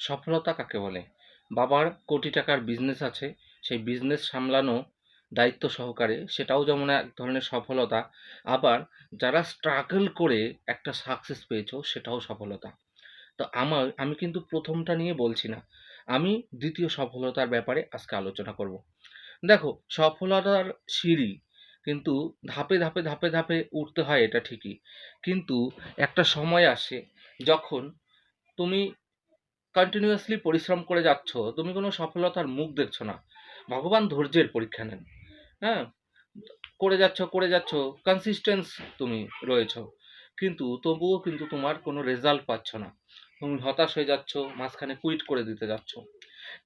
সফলতা কাকে বলে? বাবার কোটি টাকার বিজনেস আছে, সেই বিজনেস সামলানো দায়িত্ব সহকারে সেটাও যেমন এক ধরনের সফলতা, আবার যারা স্ট্রাগল করে একটা সাকসেস পেয়েছ সেটাও সফলতা। তো আমার, আমি কিন্তু প্রথমটা নিয়ে বলছি না, আমি দ্বিতীয় সফলতার ব্যাপারে আজকে আলোচনা করব। দেখো, সফলতার সিঁড়ি কিন্তু ধাপে ধাপে ধাপে ধাপে উঠতে হয় এটা ঠিকই, কিন্তু একটা সময় আসে যখন তুমি কন্টিনিউয়াসলি পরিশ্রম করে যাচ্ছ, তুমি কোনো সফলতার মুখ দেখছ না। ভগবান ধৈর্যের পরীক্ষা নেন। হ্যাঁ? করে যাচ্ছ করে যাচ্ছ কনসিস্টেন্স তুমি রয়েছো। কিন্তু তবুও কিন্তু তোমার কোনো রেজাল্ট পাচ্ছ না। তুমি হতাশ হয়ে যাচ্ছ, মাঝখানে কুইট করে দিতে যাচ্ছ।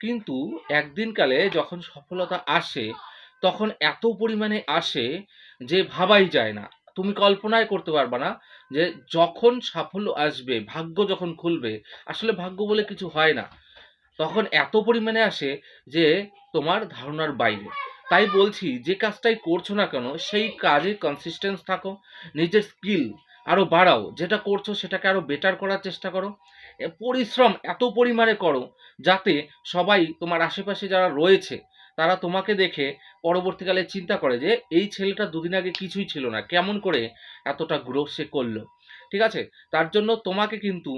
কিন্তু একদিনকালে যখন সফলতা আসে, তখন এত পরিমাণে আসে যে ভাবাই যায় না। তুমি কল্পনাই করতে পারবে না যে যখন সাফল্য আসবে, ভাগ্য যখন খুলবে, আসলে ভাগ্য বলে কিছু হয় না। তখন এত পরিমাণে আসে যে তোমার ধারণার বাইরে। তাই বলছি, যে কাজটাই করছ না কেন, সেই কাজে কনসিস্টেন্স থাকো, নিজের স্কিল আরও বাড়াও, যেটা করছ সেটাকে আরও বেটার করার চেষ্টা করো। পরিশ্রম এত পরিমাণে করো, যাতে সবাই তোমার আশেপাশে যারা রয়েছে তারা তোমাকে দেখে পরবর্তীকালে চিন্তা করে যে এই ছেলেটা দুদিন আগে কিছুই ছিল না, কেমন করে এতটা গ্রোথ সে করল। ঠিক আছে? তার জন্য তোমাকে কিন্তু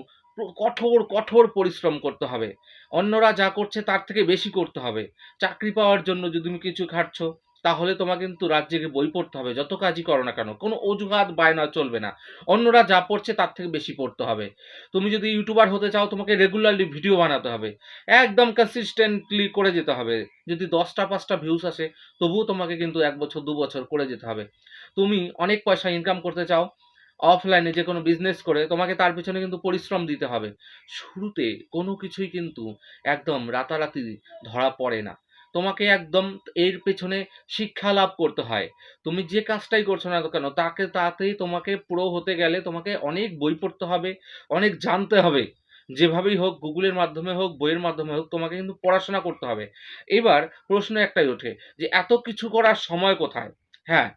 কঠোর কঠোর পরিশ্রম করতে হবে। অন্যরা যা করছে তার থেকে বেশি করতে হবে। চাকরি পাওয়ার জন্য যদি তুমি কিছু খাটছো। তাহলে তোমাকে কিন্তু রাজ্যকে বই পড়তে হবে। যত কাজই করো না কেন, কোনো অজুহাত বায়না চলবে না। অন্যরা যা পড়ছে তার থেকে বেশি পড়তে হবে। তুমি যদি ইউটিউবার হতে চাও, তোমাকে রেগুলারলি ভিডিও বানাতে হবে। একদম কনসিস্টেন্টলি করে যেতে হবে। যদি দশটা, পাঁচটা ভিউস আসে, তবুও তোমাকে কিন্তু এক বছর, দু বছর করে যেতে হবে। তুমি অনেক পয়সা ইনকাম করতে চাও অফলাইনে যে কোনো বিজনেস করে, তোমাকে তার পিছনে কিন্তু পরিশ্রম দিতে হবে। শুরুতে কোনো কিছুই কিন্তু একদম রাতারাতি ধরা পড়ে না। তোমাকে একদম এর পেছনে শিক্ষা লাভ করতে হয়। তুমি যে কাজটাই করছ না কেন, তাকে, তাতেই তোমাকে প্রো হতে গেলে তোমাকে অনেক বই পড়তে হবে, অনেক জানতে হবে। যেভাবেই হোক, গুগলের মাধ্যমে হোক, বইয়ের মাধ্যমে হোক, তোমাকে কিন্তু পড়াশোনা করতে হবে। এবার প্রশ্ন একটাই ওঠে যে, এত কিছু করার সময় কোথায়? হ্যাঁ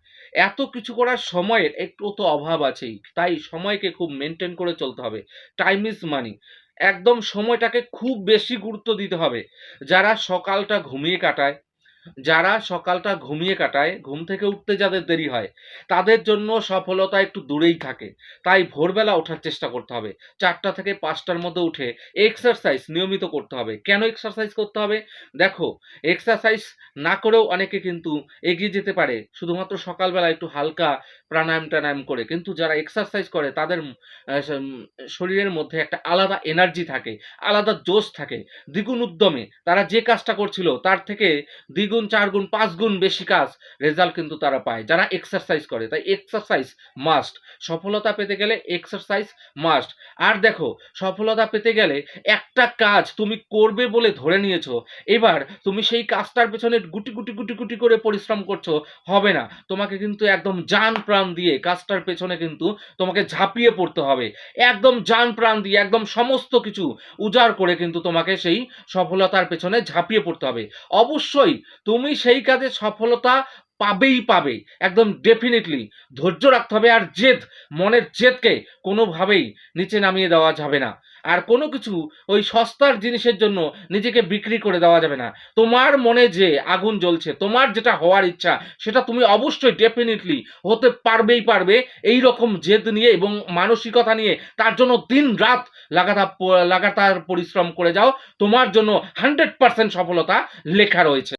এত কিছু করার সময়ের একটু তো অভাব আছেই। তাই সময়কে খুব মেনটেন করে চলতে হবে। টাইম ইজ মানি একদম সময়টাকে খুব বেশি গুরুত্ব দিতে হবে। যারা সকালটা ঘুমিয়ে কাটায় যারা সকালটা ঘুমিয়ে কাটায়, ঘুম থেকে উঠতে যাদের দেরি হয়, তাদের জন্য সফলতা একটু দূরেই থাকে। তাই ভোরবেলা ওঠার চেষ্টা করতে হবে। চারটা থেকে পাঁচটার মধ্যে উঠে এক্সারসাইজ নিয়মিত করতে হবে। কেন এক্সারসাইজ করতে হবে? দেখো এক্সারসাইজ না করেও অনেকে কিন্তু এগিয়ে যেতে পারে। শুধুমাত্র সকালবেলা একটু হালকা প্রাণায়াম টানায়াম করে। কিন্তু যারা এক্সারসাইজ করে, তাদের শরীরের মধ্যে একটা আলাদা এনার্জি থাকে, আলাদা জোশ থাকে। দ্বিগুণ উদ্যমে তারা যে কাজটা করছিল, তার থেকে দ্বিগুণ চার গুণ, পাঁচ গুণ বেশি কাজ রেজাল্ট কিন্তু তারা পায়। যারা এক্সারসাইজ করে, তাই এক্সারসাইজ মাস্ট সফলতা পেতে গেলে এক্সারসাইজ মাস্ট আর দেখো, সফলতা পেতে গেলে একটা কাজ তুমি করবে বলে ধরে নিয়েছো, এবার তুমি সেই কাজটার পেছনে গুটি গুটি গুটি গুটি করে পরিশ্রম করছ, হবে না। তোমাকে কিন্তু একদম যান প্রাণ দিয়ে কাজটার পেছনে কিন্তু তোমাকে ঝাঁপিয়ে পড়তে হবে। একদম যান প্রাণ দিয়ে, একদম সমস্ত কিছু উজাড় করে কিন্তু তোমাকে সেই সফলতার পেছনে ঝাঁপিয়ে পড়তে হবে। অবশ্যই তুমি সেই কাজে সফলতা পাবেই পাবে, একদম ডেফিনেটলি ধৈর্য রাখতে হবে আর জেদ, মনের জেদকে কোনোভাবেই নিচে নামিয়ে দেওয়া যাবে না। আর কোনো কিছু ওই সস্তার জিনিসের জন্য নিজেকে বিক্রি করে দেওয়া যাবে না। তোমার মনে যে আগুন জ্বলছে, তোমার যেটা হওয়ার ইচ্ছা, সেটা তুমি অবশ্যই ডেফিনেটলি হতে পারবেই পারবে এই রকম জেদ নিয়ে এবং মানসিকতা নিয়ে। তার জন্য দিন রাত লাগাতার লাগাতার পরিশ্রম করে যাও। তোমার জন্য হান্ড্রেড পার্সেন্ট সফলতা লেখা রয়েছে।